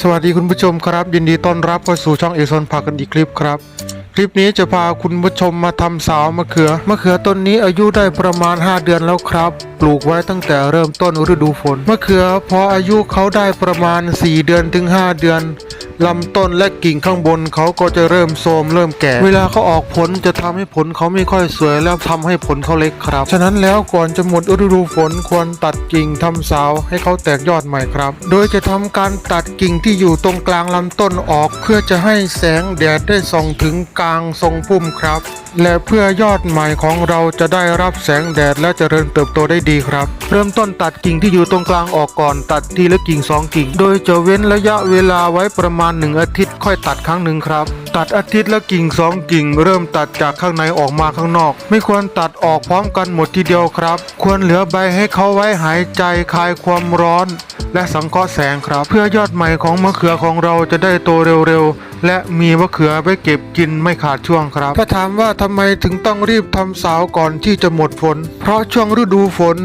สวัสดีคุณผู้ชมครับ ยินดีต้อนรับเข้าสู่ช่องเอซอนผักกันอีกคลิปครับ คลิปนี้จะพาคุณผู้ชมมาทำสาวมะเขือ มะเขือต้นนี้อายุได้ประมาณ 5 เดือนแล้วครับ ปลูกไว้ตั้งแต่เริ่มต้นฤดูฝน มะเขือพออายุเขาได้ประมาณ 4 เดือนถึง 5 เดือนลำต้นและกิ่งข้างบนเขาก็จะเริ่มโทรมเริ่มแก่ เวลาเขาออกผลจะทำให้ผลเขาไม่ค่อยสวยแล้วทำให้ผลเขาเล็กครับ ฉะนั้นแล้วก่อนจะหมดฤดูฝนควรตัดกิ่งทำสาวให้เขาแตกยอดใหม่ครับ โดยจะทำการตัดกิ่งที่อยู่ตรงกลางลำต้นออก เพื่อจะให้แสงแดดได้ส่องถึงกลางทรงพุ่มครับ และเพื่อยอดใหม่ของเราจะได้รับแสงแดดและเจริญเติบโตได้ดีครับ เริ่มต้นตัดกิ่งที่อยู่ตรงกลางออกก่อนตัดทีละกิ่งสองกิ่ง โดยจะเว้นระยะเวลาไว้ประมาณหนึ่งอาทิตย์ค่อยตัดครั้งหนึ่งครับ ตัดอาทิตย์ละกิ่งสองกิ่ง เริ่มตัดจากข้างในออกมาข้างนอก ไม่ควรตัดออกพร้อมกันหมดทีเดียวครับ ควรเหลือใบให้เขาไว้หายใจคลายความร้อน และสังเคราะห์แสงครับ เพื่อยอดใหม่ของมะเขือของเราจะได้โตเร็วๆ และมีมะเขือไว้เก็บกินไม่ขาดช่วงครับ ถ้าถามว่าทำไมถึงต้องรีบทำสาวก่อนที่จะหมดฝน เพราะช่วงฤดูฝน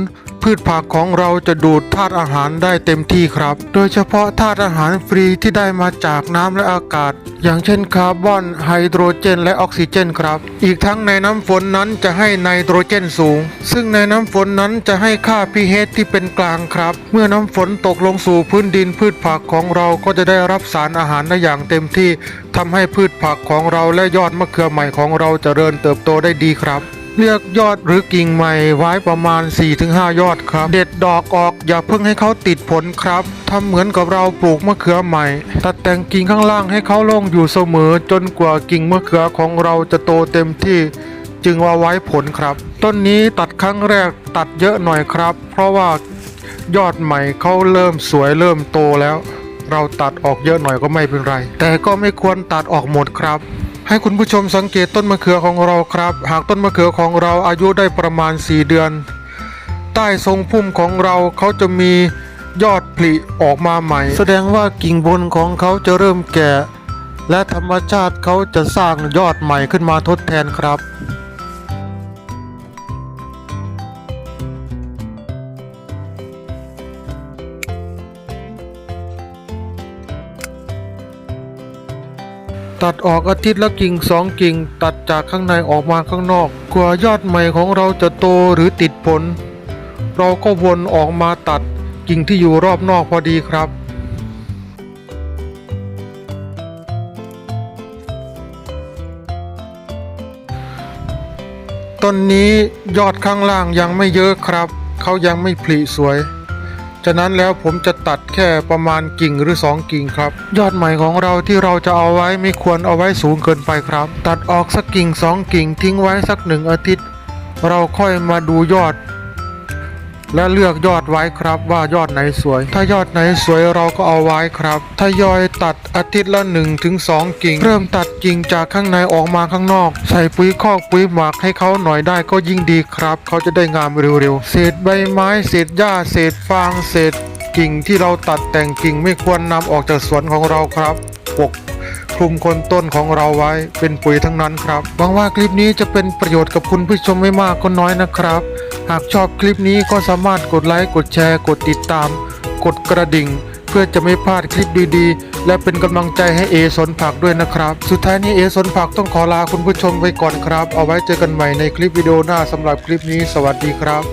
พืชผักของเราจะดูดธาตุอาหารได้เต็มที่ครับ โดยเฉพาะธาตุอาหารฟรีที่ได้มาจากน้ำและอากาศ อย่างเช่นคาร์บอนไฮโดรเจน และออกซิเจนครับ อีกทั้งในน้ำฝนนั้นจะให้ไนโตรเจนสูง ซึ่งในน้ำฝนนั้นจะให้ค่า pH ที่เป็นกลางครับ เมื่อน้ำฝนตกลงสู่พื้นดินพืชผักของเราก็จะได้รับสารอาหารได้อย่างเต็มที่ทำให้พืชผักของเราและยอดมะเขือใหม่ของเราเจริญเติบโตได้ดีครับ เลือกยอดหรือกิ่งใหม่ไว้ประมาณ 4-5 ยอดครับ เด็ดดอกออกอย่าเพิ่งให้เขาติดผลครับทำเหมือนกับเราปลูกมะเขือใหม่ ตัดแต่งกิ่งข้างล่างให้เขาลงอยู่เสมอ จนกว่ากิ่งมะเขือของเราจะโตเต็มที่จึงว่าไว้ผลครับ ต้นนี้ตัดครั้งแรกตัดเยอะหน่อยครับ เพราะว่ายอดใหม่เขาเริ่มสวยเริ่มโตแล้ว เราตัดออกเยอะหน่อยก็ไม่เป็นไร แต่ก็ไม่ควรตัดออกหมดครับ ให้คุณผู้ชมสังเกตต้นมะเขือของเราครับ หากต้นมะเขือของเราอายุได้ประมาณ 4 เดือน ใต้ทรงพุ่มของเราเขาจะมียอดผลิออกมาใหม่ แสดงว่ากิ่งบนของเขาจะเริ่มแก่ และธรรมชาติเขาจะสร้างยอดใหม่ขึ้นมาทดแทนครับ ตัดออกอาทิตย์ละกิ่งสองกิ่ง ตัดจากข้างในออกมาข้างนอก กว่ายอดใหม่ของเราจะโตหรือติดผล เราก็วนออกมาตัดกิ่งที่อยู่รอบนอกพอดีครับต้นนี้ยอดข้างล่างยังไม่เยอะครับ เขายังไม่ผลิสวย ฉะนั้นแล้วผมจะตัดแค่ประมาณกิ่งหรือ 2 กิ่งครับ ยอดใหม่ของเราที่เราจะเอาไว้ไม่ควรเอาไว้สูงเกินไปครับ ตัดออกสักกิ่ง 2 กิ่งทิ้งไว้สักหนึ่งอาทิตย์ เราค่อยมาดูยอด และเลือกยอดไว้ครับว่ายอดไหนสวย ถ้ายอดไหนสวยเราก็เอาไว้ครับทยอยตัดอาทิตย์ละ1ถึง2กิ่ง เริ่มตัดกิ่งจากข้างในออกมาข้างนอก ใส่ปุ๋ยคอกปุ๋ยหมักให้เขาหน่อยได้ก็ยิ่งดีครับ เขาจะได้งามเร็วๆ เศษใบไม้เศษหญ้าเศษฟางเศษกิ่งที่เราตัดแต่งกิ่งไม่ควรนำออกจากสวนของเราครับปก คลุมคนต้นของเราไว้ เป็นปุ๋ยทั้งนั้นครับหวังว่าคลิปนี้จะเป็นประโยชน์กับคุณผู้ชมไม่มากก็น้อยนะครับ หากชอบคลิปนี้ก็สามารถกดไลค์กดแชร์กดติดตาม กดกระดิ่ง เพื่อจะไม่พลาดคลิปดีๆ และเป็นกำลังใจให้เอสนผักด้วยนะครับ สุดท้ายนี้เอสนผักต้องขอลาคุณผู้ชมไปก่อนครับ เอาไว้เจอกันใหม่ในคลิปวิดีโอหน้าสำหรับคลิปนี้ สวัสดีครับ